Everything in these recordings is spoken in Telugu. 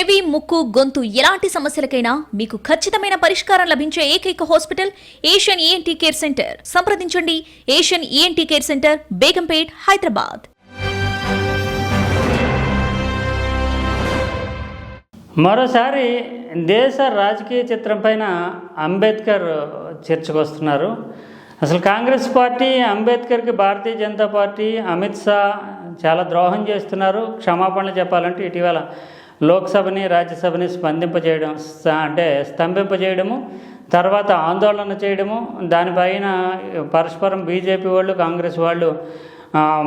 చెవి ముక్కు గొంతు ఎలాంటి సమస్యలకైనా మీకు ఖచ్చితమైన పరిష్కారం లభించే ఏకైక hospital Asian ENT care centre. సంప్రదించండి. Asian ENT care centre Begumpet Hyderabad. మరోసారి దేశ రాజకీయ చిత్రం పైన అంబేద్కర్ చర్చకొస్తున్నారు. అసలు కాంగ్రెస్ పార్టీ అంబేద్కర్కి భారతీయ జనతా పార్టీ అమిత్ షా చాలా ద్రోహం చేస్తున్నారు. క్షమాపణలు చెప్పాలంటే ఇటీవల లోక్సభని రాజ్యసభని స్పందింపజేయడం అంటే స్తంభింపజేయడము తర్వాత ఆందోళన చేయడము దానిపైన పరస్పరం బీజేపీ వాళ్ళు కాంగ్రెస్ వాళ్ళు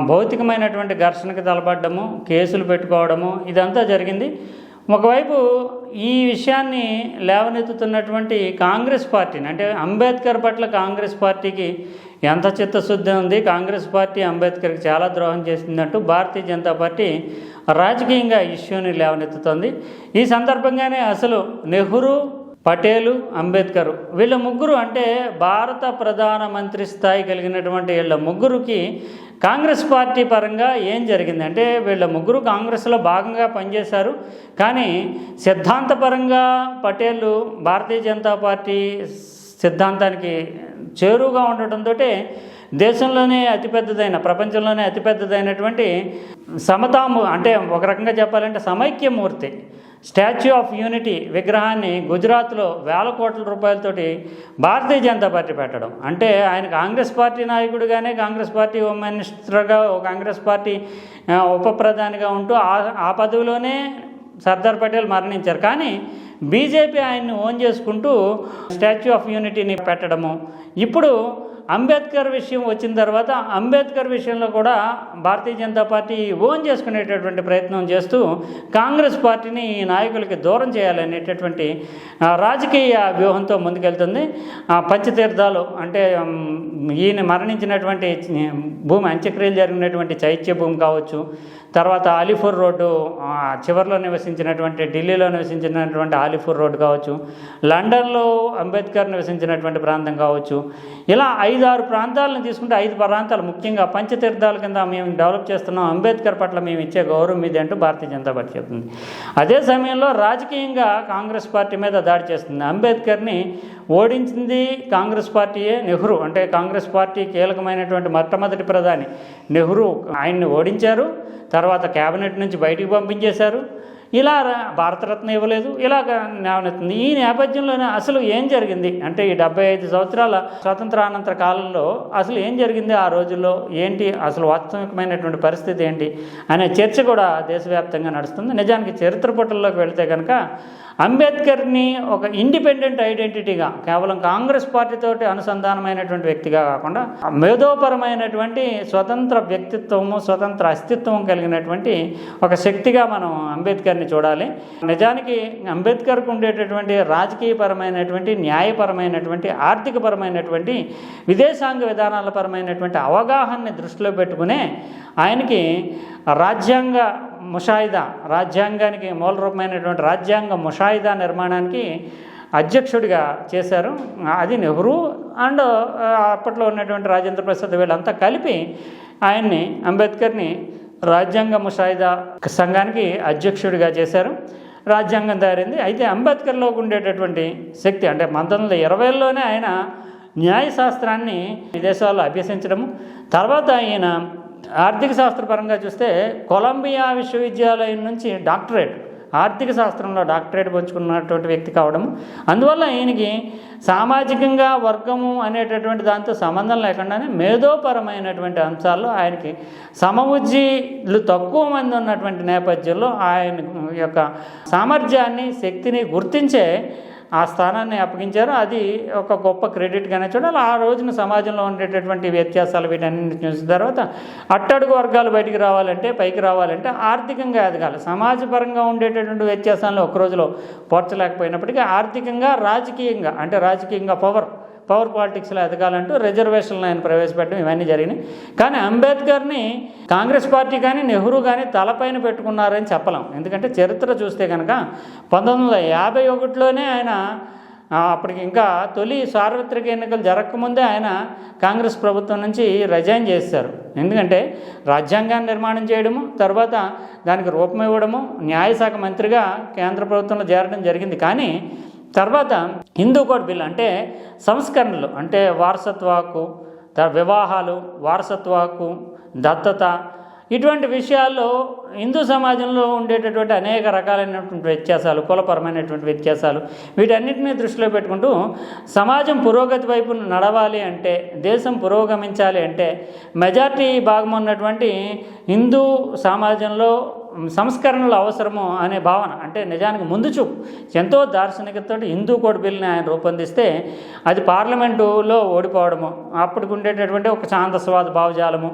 భౌతికమైనటువంటి ఘర్షణకు తలపడ్డము కేసులు పెట్టుకోవడము ఇదంతా జరిగింది. ఒకవైపు ఈ విషయాన్ని లేవనెత్తుతున్నటువంటి కాంగ్రెస్ పార్టీని అంటే అంబేద్కర్ పట్ల కాంగ్రెస్ పార్టీకి ఎంత చిత్తశుద్ధి ఉంది? కాంగ్రెస్ పార్టీ అంబేద్కర్కి చాలా ద్రోహం చేసిందంటూ భారతీయ జనతా పార్టీ రాజకీయంగా ఇష్యూని లేవనెత్తుతోంది. ఈ సందర్భంగానే అసలు నెహ్రూ పటేలు అంబేద్కర్ వీళ్ళ ముగ్గురు అంటే భారత ప్రధానమంత్రి స్థాయి కలిగినటువంటి వీళ్ళ ముగ్గురికి కాంగ్రెస్ పార్టీ పరంగా ఏం జరిగింది? అంటే వీళ్ళ ముగ్గురు కాంగ్రెస్లో భాగంగా పనిచేశారు. కానీ సిద్ధాంతపరంగా పటేలు భారతీయ జనతా పార్టీ సిద్ధాంతానికి చేరువుగా ఉండటంతో దేశంలోనే అతిపెద్దదైన ప్రపంచంలోనే అతిపెద్దదైనటువంటి సమతాము అంటే ఒక రకంగా చెప్పాలంటే సమైక్యమూర్తి స్టాచ్యూ ఆఫ్ యూనిటీ విగ్రహాన్ని గుజరాత్లో వేల కోట్ల రూపాయలతోటి భారతీయ జనతా పార్టీ పెట్టడం. అంటే ఆయన కాంగ్రెస్ పార్టీ నాయకుడిగానే కాంగ్రెస్ పార్టీ హోమ్ మినిస్టర్గా కాంగ్రెస్ పార్టీ ఉప ప్రధానిగా ఉంటూ ఆ ఆ పదవిలోనే సర్దార్ పటేల్ మరణించారు. కానీ బీజేపీ ఆయన్ని ఓన్ చేసుకుంటూ స్టాచ్యూ ఆఫ్ యూనిటీని పెట్టడము. ఇప్పుడు అంబేద్కర్ విషయం వచ్చిన తర్వాత అంబేద్కర్ విషయంలో కూడా భారతీయ జనతా పార్టీ ఓన్ చేసుకునేటటువంటి ప్రయత్నం చేస్తూ కాంగ్రెస్ పార్టీని ఈ నాయకులకి దూరం చేయాలనేటటువంటి రాజకీయ వ్యూహంతో ముందుకెళ్తుంది. పంచతీర్థాలు అంటే ఈయన మరణించినటువంటి భూమి అంత్యక్రియలు జరిగినటువంటి చైత్య భూమి కావచ్చు తర్వాత అలీపూర్ రోడ్డు చివరిలో నివసించినటువంటి ఢిల్లీలో నివసించినటువంటి అలీపూర్ రోడ్డు కావచ్చు లండన్లో అంబేద్కర్ నివసించినటువంటి ప్రాంతం కావచ్చు. ఇలా ఐదు ఆరు ప్రాంతాలను తీసుకుంటే ఐదు ప్రాంతాలు ముఖ్యంగా పంచతీర్థాల కింద మేము డెవలప్ చేస్తున్నాం. అంబేద్కర్ పట్ల మేము ఇచ్చే గౌరవం ఇది అంటూ భారతీయ జనతా పార్టీ చెప్తుంది అదే సమయంలో రాజకీయంగా కాంగ్రెస్ పార్టీ మీద దాడి చేస్తుంది. అంబేద్కర్ని ఓడించింది కాంగ్రెస్ పార్టీయే నెహ్రూ. అంటే కాంగ్రెస్ పార్టీ కీలకమైనటువంటి మొట్టమొదటి ప్రధాని నెహ్రూ ఆయన్ని ఓడించారు. తర్వాత కేబినెట్ నుంచి బయటికి పంపించేశారు. ఇలా భారతరత్న ఇవ్వలేదు ఇలాగ నేవనెత్తుంది. ఈ నేపథ్యంలోనే అసలు ఏం జరిగింది? అంటే ఈ డెబ్బై ఐదు సంవత్సరాల స్వతంత్రానంతర కాలంలో అసలు ఏం జరిగింది ఆ రోజుల్లో? ఏంటి అసలు వాస్తవికమైనటువంటి పరిస్థితి ఏంటి? అనే చర్చ కూడా దేశవ్యాప్తంగా నడుస్తుంది. నిజానికి చరిత్ర పుటల్లోకి వెళితే కనుక అంబేద్కర్ని ఒక ఇండిపెండెంట్ ఐడెంటిటీగా కేవలం కాంగ్రెస్ పార్టీతోటి అనుసంధానమైనటువంటి వ్యక్తిగా కాకుండా మేధోపరమైనటువంటి స్వతంత్ర వ్యక్తిత్వము స్వతంత్ర అస్తిత్వం కలిగినటువంటి ఒక శక్తిగా మనం అంబేద్కర్ని చూడాలి. నిజానికి అంబేద్కర్కు ఉండేటటువంటి రాజకీయపరమైనటువంటి న్యాయపరమైనటువంటి ఆర్థికపరమైనటువంటి విదేశాంగ విధానాల పరమైనటువంటి అవగాహనని దృష్టిలో పెట్టుకునే ఆయనకి రాజ్యాంగ ముషాయిదా రాజ్యాంగానికి మూల రూపమైనటువంటి రాజ్యాంగ ముషాయిదా నిర్మాణానికి అధ్యక్షుడిగా చేశారు. అది నెహ్రూ అండ్ అప్పట్లో ఉన్నటువంటి రాజేంద్ర ప్రసాద్ వీళ్ళంతా కలిపి ఆయన్ని అంబేద్కర్ని రాజ్యాంగ ముషాయిదా సంఘానికి అధ్యక్షుడిగా చేశారు. రాజ్యాంగం తయారైంది. అయితే అంబేద్కర్లో ఉండేటటువంటి శక్తి అంటే పంతొమ్మిది వందల ఇరవైలోనే ఆయన న్యాయశాస్త్రాన్ని విదేశాల్లో అభ్యసించడము. తర్వాత ఆయన ఆర్థిక శాస్త్రపరంగా చూస్తే కొలంబియా విశ్వవిద్యాలయం నుంచి డాక్టరేట్ ఆర్థిక శాస్త్రంలో డాక్టరేట్ పంచుకున్నటువంటి వ్యక్తి కావడం అందువల్ల ఈయనకి సామాజికంగా వర్గము అనేటటువంటి దాంతో సంబంధం లేకుండానే మేధోపరమైనటువంటి అంశాల్లో ఆయనకి సమవుజ్జీలు తక్కువ మంది ఉన్నటువంటి నేపథ్యంలో ఆయన యొక్క సామర్థ్యాన్ని శక్తిని గుర్తించే ఆ స్థానాన్ని అప్పగించారు అది ఒక గొప్ప క్రెడిట్గానే చూడాలి. ఆ రోజున సమాజంలో ఉండేటటువంటి వ్యత్యాసాలు వీటన్నింటిని చూసిన తర్వాత అట్టడుగు వర్గాలు బయటికి రావాలంటే పైకి రావాలంటే ఆర్థికంగా ఎదగాలి. సమాజపరంగా ఉండేటటువంటి వ్యత్యాసాలను ఒక రోజులో పోర్చలేకపోయినప్పటికీ ఆర్థికంగా రాజకీయంగా అంటే రాజకీయంగా పవర్ పవర్ పాలిటిక్స్లో ఎదగాలంటూ రిజర్వేషన్లు ఆయన ప్రవేశపెట్టడం ఇవన్నీ జరిగినాయి. కానీ అంబేద్కర్ని కాంగ్రెస్ పార్టీ కానీ నెహ్రూ కానీ తలపైన పెట్టుకున్నారని చెప్పలేం. ఎందుకంటే చరిత్ర చూస్తే కనుక పంతొమ్మిది వందల యాభై ఒకటిలోనే ఆయన అప్పటికి ఇంకా తొలి సార్వత్రిక ఎన్నికలు జరగకముందే ఆయన కాంగ్రెస్ ప్రభుత్వం నుంచి రిజైన్ చేశారు. ఎందుకంటే రాజ్యాంగాన్ని నిర్మాణం చేయడము తర్వాత దానికి రూపం ఇవ్వడము న్యాయశాఖ మంత్రిగా కేంద్ర ప్రభుత్వంలో చేరడం జరిగింది. కానీ తర్వాత హిందూ కోడ్ బిల్ అంటే సంస్కరణలు అంటే వారసత్వ హక్కు వివాహాలు వారసత్వ హక్కు దత్తత ఇటువంటి విషయాల్లో హిందూ సమాజంలో ఉండేటటువంటి అనేక రకాలైనటువంటి వ్యత్యాసాలు కులపరమైనటువంటి వ్యత్యాసాలు వీటన్నిటిని దృష్టిలో పెట్టుకుంటూ సమాజం పురోగతి వైపు నడవాలి అంటే దేశం పురోగమించాలి అంటే మెజార్టీ భాగం ఉన్నటువంటి హిందూ సమాజంలో సంస్కరణలు అవసరము అనే భావన అంటే నిజానికి ముందు చూపు. ఎంతో దార్శనికతో హిందూ కోడ్ బిల్ని ఆయన రూపొందిస్తే అది పార్లమెంటులో ఓడిపోవడము అప్పటికి ఉండేటటువంటి ఒక ఛాందస్వాద భావజాలము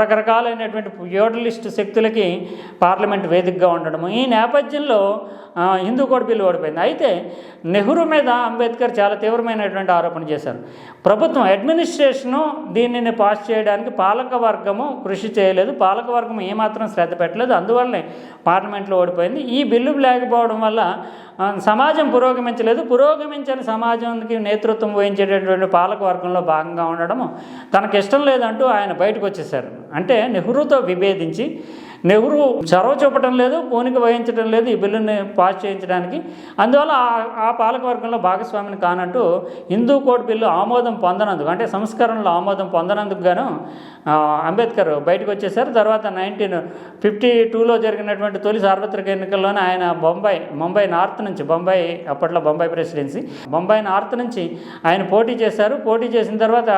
రకరకాలైనటువంటి యోడలిస్ట్ శక్తులకి పార్లమెంట్ వేదికగా ఉండడము. ఈ నేపథ్యంలో హిందూ కోడ్ బిల్లు ఓడిపోయింది. అయితే నెహ్రూ మీద అంబేద్కర్ చాలా తీవ్రమైనటువంటి ఆరోపణ చేశారు. ప్రభుత్వం అడ్మినిస్ట్రేషను దీనిని పాస్ చేయడానికి పాలక వర్గము కృషి చేయలేదు. పాలక వర్గం ఏమాత్రం శ్రద్ధ పెట్టలేదు. అందువల్ల అందువల్లనే పార్లమెంట్లో ఓడిపోయింది. ఈ బిల్లు లేకపోవడం వల్ల సమాజం పురోగమించలేదు. పురోగమించని సమాజానికి నేతృత్వం వహించేటటువంటి పాలక వర్గంలో భాగంగా ఉండడము తనకిష్టం లేదంటూ ఆయన బయటకు వచ్చేసారు అంటే నెహ్రూతో విభేదించి నెహ్రూ చొరవ చూపటం లేదు పోనిక వహించడం లేదు ఈ బిల్లుని పాస్ చేయించడానికి. అందువల్ల ఆ- ఆ పాలకవర్గంలో భాగస్వామిని కానట్టు హిందూ కోడ్ బిల్లు ఆమోదం పొందనందుకు అంటే సంస్కరణలో ఆమోదం పొందనందుకు గాను అంబేద్కర్ బయటకు వచ్చేసారు తర్వాత నైన్టీన్ ఫిఫ్టీ టూలో జరిగినటువంటి తొలి సార్వత్రిక ఎన్నికల్లోనే ఆయన బొంబాయి ముంబై నార్త్ నుంచి బొంబాయి అప్పట్లో బొంబాయి ప్రెసిడెన్సీ బొంబాయి నార్త్ నుంచి ఆయన పోటీ చేశారు. పోటీ చేసిన తర్వాత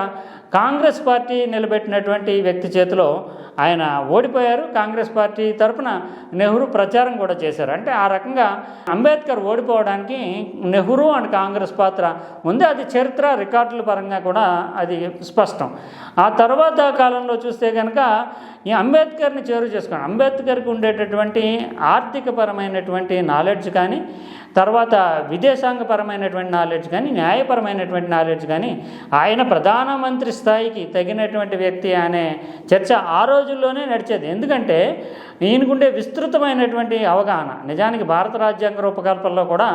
కాంగ్రెస్ పార్టీ నిలబెట్టినటువంటి వ్యక్తి చేతిలో ఆయన ఓడిపోయారు. కాంగ్రెస్ పార్టీ తరపున నెహ్రూ ప్రచారం కూడా చేశారు. అంటే ఆ రకంగా అంబేద్కర్ ఓడిపోవడానికి నెహ్రూ అండ్ కాంగ్రెస్ పాత్ర ఉంది. అది చరిత్ర రికార్డుల పరంగా కూడా అది స్పష్టం. ఆ తర్వాత కాలంలో చూస్తే కనుక ఈ అంబేద్కర్ని చేరు చేసుకోండి అంబేద్కర్కి ఉండేటటువంటి ఆర్థికపరమైనటువంటి నాలెడ్జ్ కానీ తర్వాత విదేశాంగపరమైనటువంటి నాలెడ్జ్ కానీ న్యాయపరమైనటువంటి నాలెడ్జ్ కానీ ఆయన ప్రధానమంత్రి స్థాయికి తగినటువంటి వ్యక్తి అనే చర్చ ఆ రోజుల్లోనే నడిచేది. ఎందుకంటే ఈయనకుండే విస్తృతమైనటువంటి అవగాహన. నిజానికి భారత రాజ్యాంగ రూపకల్పనలో కూడా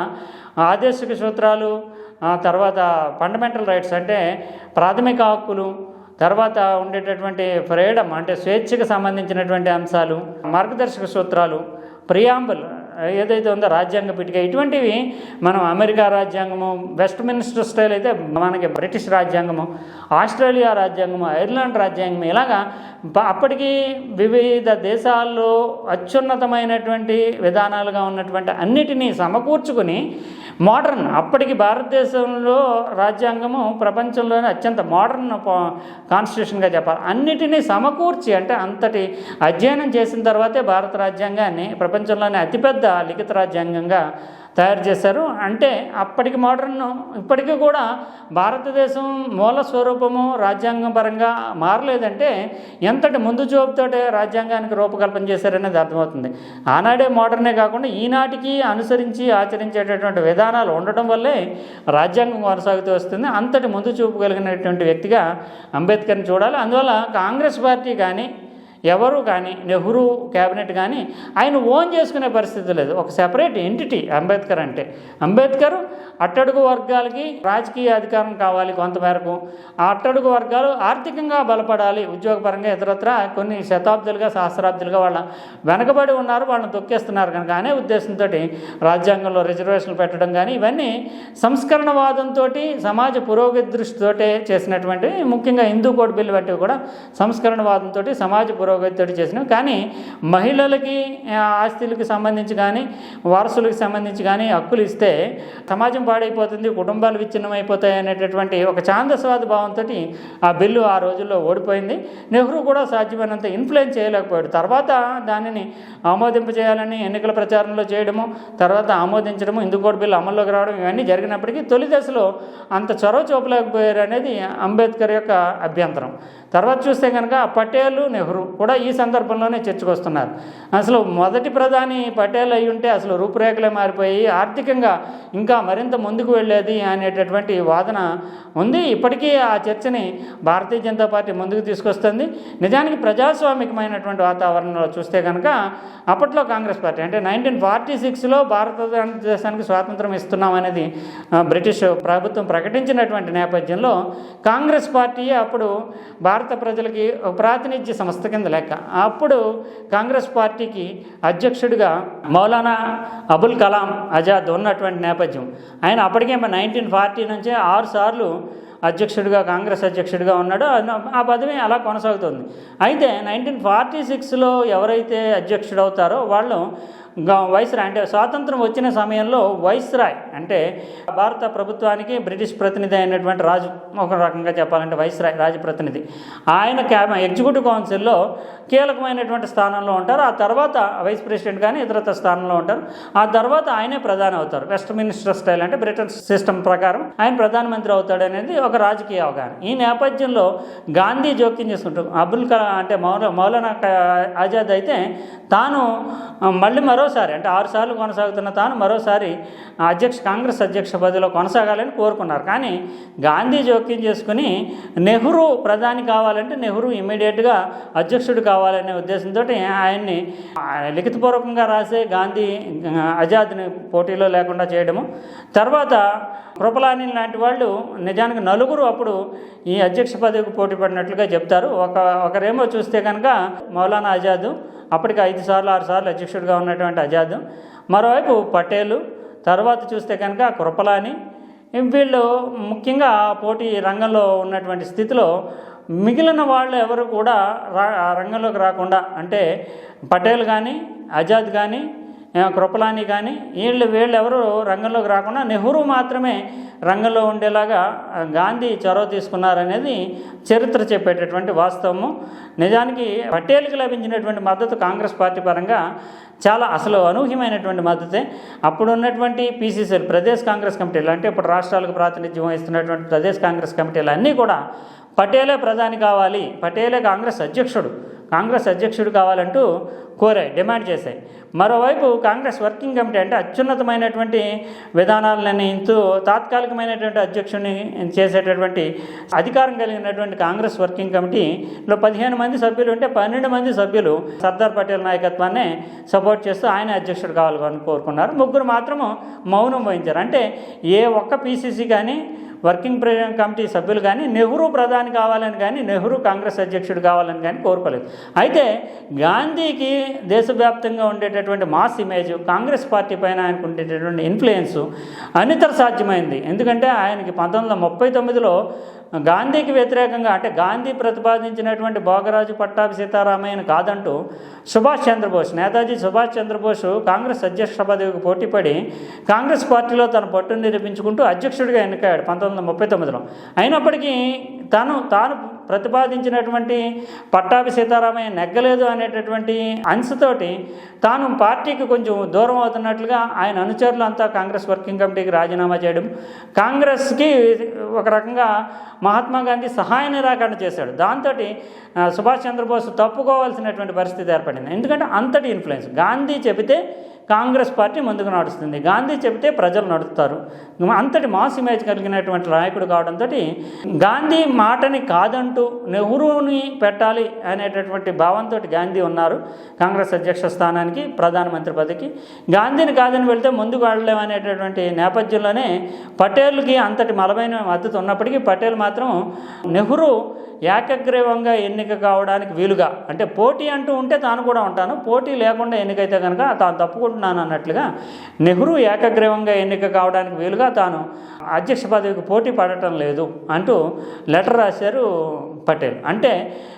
ఆదేశిక సూత్రాలు తర్వాత ఫండమెంటల్ రైట్స్ అంటే ప్రాథమిక హక్కులు తర్వాత ఉండేటటువంటి ఫ్రీడమ్ అంటే స్వేచ్ఛకు సంబంధించినటువంటి అంశాలు మార్గదర్శక సూత్రాలు ప్రియాంబుల్ ఏదైతే ఉందో రాజ్యాంగ పీఠిక ఇటువంటివి మనం అమెరికా రాజ్యాంగము వెస్ట్ మినిస్టర్ స్టైల్ అయితే మనకి బ్రిటిష్ రాజ్యాంగము ఆస్ట్రేలియా రాజ్యాంగము ఐర్లాండ్ రాజ్యాంగం ఇలాగా అప్పటికి వివిధ దేశాల్లో అత్యున్నతమైనటువంటి విధానాలుగా ఉన్నటువంటి అన్నిటినీ సమకూర్చుకుని మోడర్న్. అప్పటికి భారతదేశంలో రాజ్యాంగము ప్రపంచంలోనే అత్యంత మోడర్న్ కాన్స్టిట్యూషన్గా చెప్పాలి. అన్నిటినీ సమకూర్చి అంటే అంతటి అధ్యయనం చేసిన తర్వాతే భారత రాజ్యాంగాన్ని ప్రపంచంలోనే అతిపెద్ద లిఖిత రాజ్యాంగంగా తయారు చేశారు. అంటే అప్పటికి మోడర్న్ ఇప్పటికీ కూడా భారతదేశం మూల స్వరూపము రాజ్యాంగపరంగా మారలేదంటే ఎంతటి ముందు చూపుతోటే రాజ్యాంగానికి రూపకల్పన చేశారనేది అర్థమవుతుంది. ఆనాడే మోడర్నే కాకుండా ఈనాటికి అనుసరించి ఆచరించేటటువంటి విధానాలు ఉండటం వల్లే రాజ్యాంగం కొనసాగుతూ వస్తుంది. అంతటి ముందు చూపు కలిగినటువంటి వ్యక్తిగా అంబేద్కర్ని చూడాలి. అందువల్ల కాంగ్రెస్ పార్టీ కానీ ఎవరు కానీ నెహ్రూ క్యాబినెట్ కానీ ఆయన ఓన్ చేసుకునే పరిస్థితి లేదు. ఒక సెపరేట్ ఎంటిటీ అంబేద్కర్ అంటే. అంబేద్కర్ అట్టడుగు వర్గాలకి రాజకీయ అధికారం కావాలి కొంతమేరకు. ఆ అట్టడుగు వర్గాలు ఆర్థికంగా బలపడాలి ఉద్యోగపరంగా ఇతరత్ర కొన్ని శతాబ్దాలుగా సహస్రాబ్దాలుగా వాళ్ళ వెనకబడి ఉన్నారు వాళ్ళని తొక్కేస్తున్నారు కనుక అనే ఉద్దేశంతో రాజ్యాంగంలో రిజర్వేషన్లు పెట్టడం కానీ ఇవన్నీ సంస్కరణవాదంతో సమాజ పురోగతి దృష్టితోటే చేసినటువంటి ముఖ్యంగా హిందూ కోడ్ బిల్లు వంటివి కూడా సంస్కరణవాదంతో సమాజ పురోగతితో చేసినవి. కానీ మహిళలకి ఆస్తులకి సంబంధించి కానీ వారసులకు సంబంధించి కానీ హక్కులు ఇస్తే సమాజం పాడైపోతుంది కుటుంబాలు విచ్ఛిన్నమైపోతాయి అనేటటువంటి ఒక ఛాందస్వాద భావంతో ఆ బిల్లు ఆ రోజుల్లో ఓడిపోయింది. నెహ్రూ కూడా సాధ్యమైనంత ఇన్ఫ్లుయెన్స్ చేయలేకపోయాడు. తర్వాత దానిని ఆమోదింపజేయాలని ఎన్నికల ప్రచారంలో చేయడము తర్వాత ఆమోదించడము హిందూ బిల్లు అమల్లోకి రావడం ఇవన్నీ జరిగినప్పటికీ తొలి దశలో అంత చొరవ చూపలేకపోయారు అనేది అంబేద్కర్ యొక్క అభ్యంతరం. తర్వాత చూస్తే కనుక పటేల్ నెహ్రూ కూడా ఈ సందర్భంలోనే చర్చకొస్తున్నారు. అసలు మొదటి ప్రధాని పటేల్ అయి ఉంటే అసలు రూపురేఖలే మారిపోయి ఆర్థికంగా ఇంకా మరింత ముందుకు వెళ్ళేది అనేటటువంటి వాదన ఉంది. ఇప్పటికీ ఆ చర్చని భారతీయ జనతా పార్టీ ముందుకు తీసుకొస్తుంది. నిజానికి ప్రజాస్వామికమైనటువంటి వాతావరణంలో చూస్తే కనుక అప్పట్లో కాంగ్రెస్ పార్టీ అంటే నైన్టీన్ ఫార్టీ సిక్స్లో భారతదేశానికి స్వాతంత్రం ఇస్తున్నాం అనేది బ్రిటిష్ ప్రభుత్వం ప్రకటించినటువంటి నేపథ్యంలో కాంగ్రెస్ పార్టీ అప్పుడు భారత భారత ప్రజలకి ఒక ప్రాతినిధ్య సంస్థ కింద లెక్క. అప్పుడు కాంగ్రెస్ పార్టీకి అధ్యక్షుడిగా మౌలానా అబుల్ కలాం ఆజాద్ ఉన్నటువంటి నేపథ్యం. ఆయన అప్పటికే నైన్టీన్ ఫార్టీ నుంచే ఆరు సార్లు అధ్యక్షుడిగా కాంగ్రెస్ అధ్యక్షుడిగా ఉన్నాడో. ఆ పదవి అలా కొనసాగుతుంది. అయితే నైన్టీన్ ఫార్టీ సిక్స్లో ఎవరైతే అధ్యక్షుడు అవుతారో వాళ్ళు వైస్రాయ్ అంటే స్వాతంత్రం వచ్చిన సమయంలో వైస్రాయ్ అంటే భారత ప్రభుత్వానికి బ్రిటిష్ ప్రతినిధి అయినటువంటి రాజు ఒక రకంగా చెప్పాలంటే వైస్రాయ్ రాజప్రతినిధి ఆయన క్యాబ్ ఎగ్జిక్యూటివ్ కౌన్సిల్లో కీలకమైనటువంటి స్థానంలో ఉంటారు. ఆ తర్వాత వైస్ ప్రెసిడెంట్ కానీ ఇతరత స్థానంలో ఉంటారు. ఆ తర్వాత ఆయనే ప్రధాని అవుతారు. వెస్ట్ మినిస్టర్ స్టైల్ అంటే బ్రిటన్ సిస్టమ్ ప్రకారం ఆయన ప్రధానమంత్రి అవుతాడు అనేది ఒక రాజకీయ అవగాహన. ఈ నేపథ్యంలో గాంధీ జోక్యం చేసుకుంటారు అబ్దుల్ కలాం అంటే మౌల మౌలానా ఆజాద్ అయితే తాను మళ్ళీ మరోసారి అంటే ఆరుసార్లు కొనసాగుతున్న తాను మరోసారి అధ్యక్ష కాంగ్రెస్ అధ్యక్ష పదవిలో కొనసాగాలని కోరుకున్నారు. కానీ గాంధీ జోక్యం చేసుకుని నెహ్రూ ప్రధాని కావాలంటే నెహ్రూ ఇమ్మీడియట్గా అధ్యక్షుడు కావాలనే ఉద్దేశంతో ఆయన్ని లిఖితపూర్వకంగా రాసే గాంధీ ఆజాద్ని పోటీలో లేకుండా చేయడము. తర్వాత కృపలాని లాంటి వాళ్ళు నిజానికి నలుగురు అప్పుడు ఈ అధ్యక్ష పదవికి పోటీ పడినట్లుగా చెప్తారు. ఒక ఒకరేమో చూస్తే కనుక మౌలానా ఆజాద్ అప్పటికి ఐదు సార్లు ఆరు సార్లు అధ్యక్షుడిగా ఉన్నటువంటి ఆజాద్. మరోవైపు పటేలు తర్వాత చూస్తే కనుక కృపలాని. వీళ్ళు ముఖ్యంగా పోటీ రంగంలో ఉన్నటువంటి స్థితిలో మిగిలిన వాళ్ళు ఎవరు కూడా రా ఆ రంగంలోకి రాకుండా అంటే పటేల్ కానీ ఆజాద్ కానీ కృపలాని కానీ వీళ్ళు వీళ్ళు ఎవరు రంగంలోకి రాకుండా నెహ్రూ మాత్రమే రంగంలో ఉండేలాగా గాంధీ చొరవ తీసుకున్నారనేది చరిత్ర చెప్పేటటువంటి వాస్తవము. నిజానికి పటేల్కి లభించినటువంటి మద్దతు కాంగ్రెస్ పార్టీ పరంగా చాలా అసలు అనూహ్యమైనటువంటి మద్దతే. అప్పుడు ఉన్నటువంటి పీసీసీలు ప్రదేశ్ కాంగ్రెస్ కమిటీలు అంటే ఇప్పుడు రాష్ట్రాలకు ప్రాతినిధ్యం వహిస్తున్నటువంటి ప్రదేశ్ కాంగ్రెస్ కమిటీలు అన్నీ కూడా పటేలే ప్రధాని కావాలి పటేలే కాంగ్రెస్ అధ్యక్షుడు. కాంగ్రెస్ అధ్యక్షుడు కావాలంటూ కోరాయి డిమాండ్ చేశాయి. మరోవైపు కాంగ్రెస్ వర్కింగ్ కమిటీ అంటే అత్యున్నతమైనటువంటి విధానాలను నిర్ణయిస్తూ తాత్కాలికమైనటువంటి అధ్యక్షుడిని చేసేటటువంటి అధికారం కలిగినటువంటి కాంగ్రెస్ వర్కింగ్ కమిటీలో పదిహేను మంది సభ్యులు ఉంటే పన్నెండు మంది సభ్యులు సర్దార్ పటేల్ నాయకత్వాన్ని సపోర్ట్ చేస్తూ ఆయన అధ్యక్షుడు కావాలని కోరుకున్నారు. ముగ్గురు మాత్రము మౌనం వహించారు. అంటే ఏ ఒక్క పీసీసీ కానీ వర్కింగ్ ప్రెసిడెంట్ కమిటీ సభ్యులు కానీ నెహ్రూ ప్రధాని కావాలని కానీ నెహ్రూ కాంగ్రెస్ అధ్యక్షుడు కావాలని కానీ కోరుకోలేదు. అయితే గాంధీకి దేశవ్యాప్తంగా ఉండేటటువంటి మాస్ ఇమేజ్ కాంగ్రెస్ పార్టీ పైన ఆయనకు ఉండేటటువంటి ఇన్ఫ్లుయెన్స్ అనితర సాధ్యమైంది. ఎందుకంటే ఆయనకి పంతొమ్మిది వందల ముప్పై తొమ్మిదిలో గాంధీకి వ్యతిరేకంగా అంటే గాంధీ ప్రతిపాదించినటువంటి భోగరాజు పట్టాభి సీతారామయ్యను కాదంటూ సుభాష్ చంద్రబోస్ నేతాజీ సుభాష్ చంద్రబోస్ కాంగ్రెస్ అధ్యక్ష పదవికి పోటీపడి కాంగ్రెస్ పార్టీలో తన పట్టును నిరూపించుకుంటూ అధ్యక్షుడిగా ఎన్నికయ్యాడు పంతొమ్మిది వందల ముప్పై తొమ్మిదిలో. అయినప్పటికీ తాను తాను ప్రతిపాదించినటువంటి పట్టాభి సీతారామయ్య నెగ్గలేదు అనేటటువంటి అంశతోటి తాను పార్టీకి కొంచెం దూరం అవుతున్నట్లుగా ఆయన అనుచరులు అంతా కాంగ్రెస్ వర్కింగ్ కమిటీకి రాజీనామా చేయడం కాంగ్రెస్కి ఒక రకంగా మహాత్మా గాంధీ సహాయ నిరాకరణ చేశాడు. దాంతో సుభాష్ చంద్రబోస్ తప్పుకోవాల్సినటువంటి పరిస్థితి ఏర్పడింది. ఎందుకంటే అంతటి ఇన్ఫ్లుయెన్స్ గాంధీ చెబితే కాంగ్రెస్ పార్టీ ముందుకు నడుస్తుంది. గాంధీ చెబితే ప్రజలు నడుస్తారు. అంతటి మాస్ ఇమేజ్ కలిగినటువంటి నాయకుడు కావడంతో గాంధీ మాటని కాదంటూ నెహ్రూని పెట్టాలి అనేటటువంటి భావంతో గాంధీ ఉన్నారు. కాంగ్రెస్ అధ్యక్ష స్థానానికి ప్రధానమంత్రి పదవికి. గాంధీని కాదని వెళ్తే ముందుకు వెళ్ళలేమనేటటువంటి నేపథ్యంలోనే పటేల్కి అంతటి బలమైన మద్దతు ఉన్నప్పటికీ పటేల్ మాత్రం నెహ్రూ ఏకగ్రీవంగా ఎన్నిక కావడానికి వీలుగా. అంటే పోటీ అంటూ ఉంటే తాను కూడా ఉంటాను. పోటీ లేకుండా ఎన్నికైతే కనుక తాను తప్పుకుంటున్నాను అన్నట్లుగా నెహ్రూ ఏకగ్రీవంగా ఎన్నిక కావడానికి వీలుగా తాను అధ్యక్ష పదవికి పోటీ పడటం లేదు అంటూ లెటర్ రాశారు పటేల్. అంటే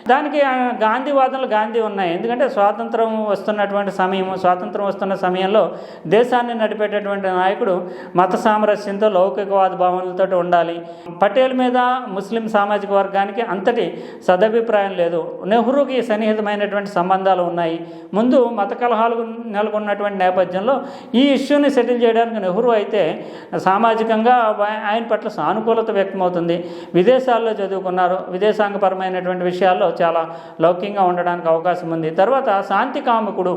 దానికి ఆ గాంధీ వాదనలు గాంధీ ఉన్నాయి. ఎందుకంటే స్వాతంత్రం వస్తున్నటువంటి సమయం స్వాతంత్రం వస్తున్న సమయంలో దేశాన్ని నడిపేటటువంటి నాయకుడు మత సామరస్యంతో లౌకికవాద భావనలతో ఉండాలి. పటేల్ మీద ముస్లిం సామాజిక వర్గానికి అంతటి సదభిప్రాయం లేదు. నెహ్రూకి సన్నిహితమైనటువంటి సంబంధాలు ఉన్నాయి. ముందు మత కలహాలు నెలకొన్నటువంటి నేపథ్యంలో ఈ ఇష్యూని సెటిల్ చేయడానికి నెహ్రూ అయితే సామాజికంగా ఆయన పట్ల సానుకూలత వ్యక్తమవుతుంది. విదేశాల్లో చదువుకున్నారు. విదేశాంగపరమైనటువంటి విషయాల్లో చాలా లౌకికంగా ఉండడానికి అవకాశం ఉంది. తర్వాత శాంతి కాముకుడు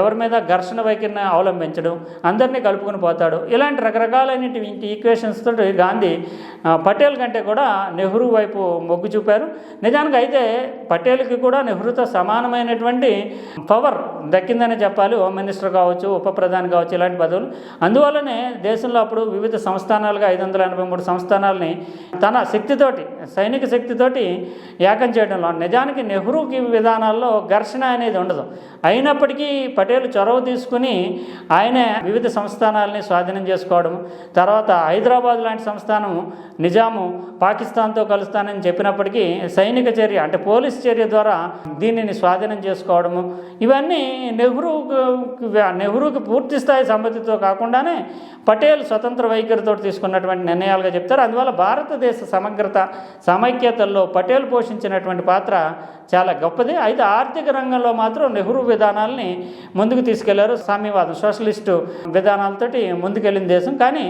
ఎవరి మీద ఘర్షణ వైఖరిని అవలంబించడం అందరినీ కలుపుకొని పోతాడు. ఇలాంటి రకరకాలైనటువంటి ఈక్వేషన్స్ తోటి గాంధీ పటేల్ కంటే కూడా నెహ్రూ వైపు మొగ్గు చూపారు. నిజానికి అయితే పటేల్కి కూడా నెహ్రూతో సమానమైనటువంటి పవర్ దక్కిందని చెప్పాలి. హోమ్ మినిస్టర్ కావచ్చు ఉప ప్రధాని కావచ్చు ఇలాంటి పదవులు. అందువల్లనే దేశంలో అప్పుడు వివిధ సంస్థానాలుగా ఐదు వందల ఎనభై మూడు సంస్థానాలని తన శక్తితోటి సైనిక శక్తితోటి ఏకం చేయడంలో నిజానికి నెహ్రూకి విధానాల్లో ఘర్షణ అనేది ఉండదు. అయినప్పటికీ పటేల్ చొరవ తీసుకుని ఆయనే వివిధ సంస్థానాలని స్వాధీనం చేసుకోవడం తర్వాత హైదరాబాద్ లాంటి సంస్థానం నిజాము పాకిస్తాన్తో కలుస్తానని చెప్పినప్పటికీ సైనిక చర్య అంటే పోలీస్ చర్య ద్వారా దీనిని స్వాధీనం చేసుకోవడము ఇవన్నీ నెహ్రూ నెహ్రూకి పూర్తి స్థాయి సమ్మతితో కాకుండానే పటేల్ స్వతంత్ర వైఖరితో తీసుకున్నటువంటి నిర్ణయాలుగా చెప్తారు. అందువల్ల భారతదేశ సమగ్రత సమైక్యతల్లో పటేల్ పోషించినటువంటి పాత్ర Torah చాలా గొప్పది. అయితే ఆర్థిక రంగంలో మాత్రం నెహ్రూ విధానాల్ని ముందుకు తీసుకెళ్ళారు. సామ్యవాదం సోషలిస్టు విధానాలతోటి ముందుకెళ్ళిన దేశం. కానీ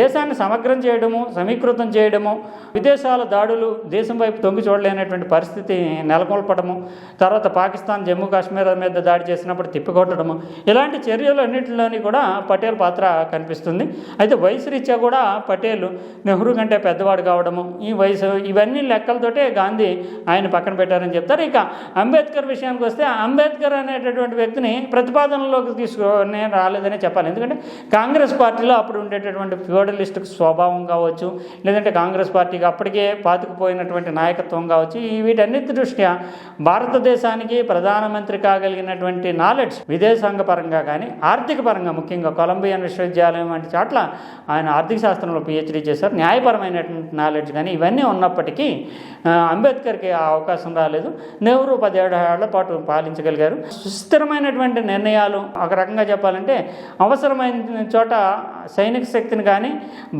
దేశాన్ని సమగ్రం చేయడము సమీకృతం చేయడము విదేశాల దాడులు దేశం వైపు తొంగి చూడలేనటువంటి పరిస్థితి నెలకొల్పడము తర్వాత పాకిస్తాన్ జమ్మూ కాశ్మీర్ మీద దాడి చేసినప్పుడు తిప్పికొట్టడము ఇలాంటి చర్యలు అన్నింటిలోని కూడా పటేల్ పాత్ర కనిపిస్తుంది. అయితే వయసు రీత్యా కూడా పటేల్ నెహ్రూ కంటే పెద్దవాడు కావడము ఈ వయసు ఇవన్నీ లెక్కలతోటే గాంధీ ఆయన పక్కన పెట్టారని చెప్తారు. ఇక అంబేద్కర్ విషయానికి వస్తే అంబేద్కర్ అనేటటువంటి వ్యక్తిని ప్రతిపాదనలోకి తీసుకొని రాలేదనే చెప్పాలి. ఎందుకంటే కాంగ్రెస్ పార్టీలో అప్పుడు ఉండేటటువంటి ఫ్యూడలిస్ట్ స్వభావం కావచ్చు లేదంటే కాంగ్రెస్ పార్టీకి అప్పటికే పాతుకుపోయినటువంటి నాయకత్వం కావచ్చు వీటన్నిటి దృష్ట్యా భారతదేశానికి ప్రధానమంత్రి కాగలిగినటువంటి నాలెడ్జ్ విదేశాంగ పరంగా కానీ ఆర్థిక పరంగా ముఖ్యంగా కొలంబియన్ విశ్వవిద్యాలయం వంటి చోట్ల ఆయన ఆర్థిక శాస్త్రంలో పిహెచ్డీ చేశారు. న్యాయపరమైనటువంటి నాలెడ్జ్ కానీ ఇవన్నీ ఉన్నప్పటికీ అంబేద్కర్కి ఆ అవకాశం రాలేదు. నెహ్రూ పదిహేడు ఏళ్ళ పాటు పాలించగలిగారు. సుస్థిరమైనటువంటి నిర్ణయాలు ఒక రకంగా చెప్పాలంటే అవసరమైన చోట సైనిక శక్తిని కానీ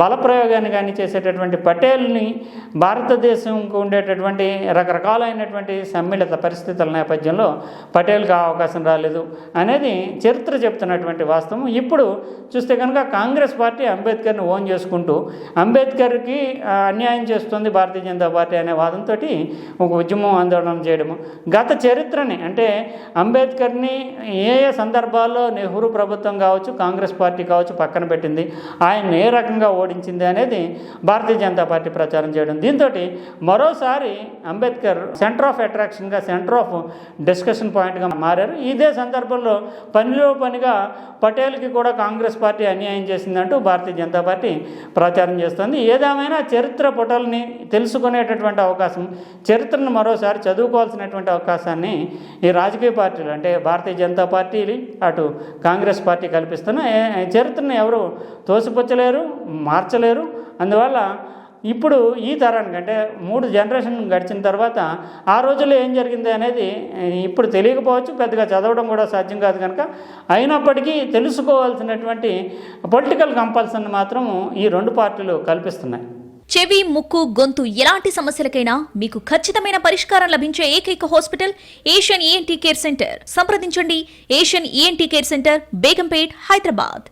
బలప్రయోగాన్ని కానీ చేసేటటువంటి పటేల్ని భారతదేశంకు ఉండేటటువంటి రకరకాలైనటువంటి సమ్మిళిత పరిస్థితుల నేపథ్యంలో పటేల్కి ఆ అవకాశం రాలేదు అనేది చరిత్ర చెప్తున్నటువంటి వాస్తవం. ఇప్పుడు చూస్తే కనుక కాంగ్రెస్ పార్టీ అంబేద్కర్ని ఓన్ చేసుకుంటూ అంబేద్కర్కి అన్యాయం చేస్తుంది భారతీయ జనతా పార్టీ అనే వాదంతో ఒక ఉద్యమం ఆందోళన చేయడము. గత చరిత్రని అంటే అంబేద్కర్ని ఏ ఏ సందర్భాల్లో నెహ్రూ ప్రభుత్వం కావచ్చు కాంగ్రెస్ పార్టీ కావచ్చు పక్కన పెట్టింది ఆయన ఏ రకంగా ఓడించింది అనేది భారతీయ జనతా పార్టీ ప్రచారం చేయడం. దీంతో మరోసారి అంబేద్కర్ సెంటర్ ఆఫ్ అట్రాక్షన్గా సెంటర్ ఆఫ్ డిస్కషన్ పాయింట్గా మారారు. ఇదే సందర్భంలో పనిలో పనిగా పటేల్కి కూడా కాంగ్రెస్ పార్టీ అన్యాయం చేసిందంటూ భారతీయ జనతా పార్టీ ప్రచారం చేస్తుంది. ఏదేమైనా చరిత్ర పుటల్ని తెలుసుకునేటటువంటి అవకాశం చరిత్రను మరోసారి చదువుకోవాల్సినటువంటి అవకాశాన్ని ఈ రాజకీయ పార్టీలు అంటే భారతీయ జనతా పార్టీలు అటు కాంగ్రెస్ పార్టీ కల్పిస్తున్న చరిత్రను ఎవరు తోసిపుచ్చలేరు మార్చలేరు. అందువల్ల ఇప్పుడు ఈ తరానికి అంటే మూడు జనరేషన్ గడిచిన తర్వాత ఆ రోజుల్లో ఏం జరిగింది అనేది ఇప్పుడు తెలియకపోవచ్చు పెద్దగా చదవడం కూడా సాధ్యం కాదు కనుక. అయినప్పటికీ తెలుసుకోవాల్సినటువంటి పొలిటికల్ కంపల్సన్ మాత్రం ఈ రెండు పార్టీలు కల్పిస్తున్నాయి. చెవి ముక్కు గొంతు ఎలాంటి సమస్యలకైనా మీకు ఖచ్చితమైన పరిష్కారం లభించే ఏకైక hospital Asian ENT care centre సంప్రదించండి. Asian ENT care centre Begumpet Hyderabad.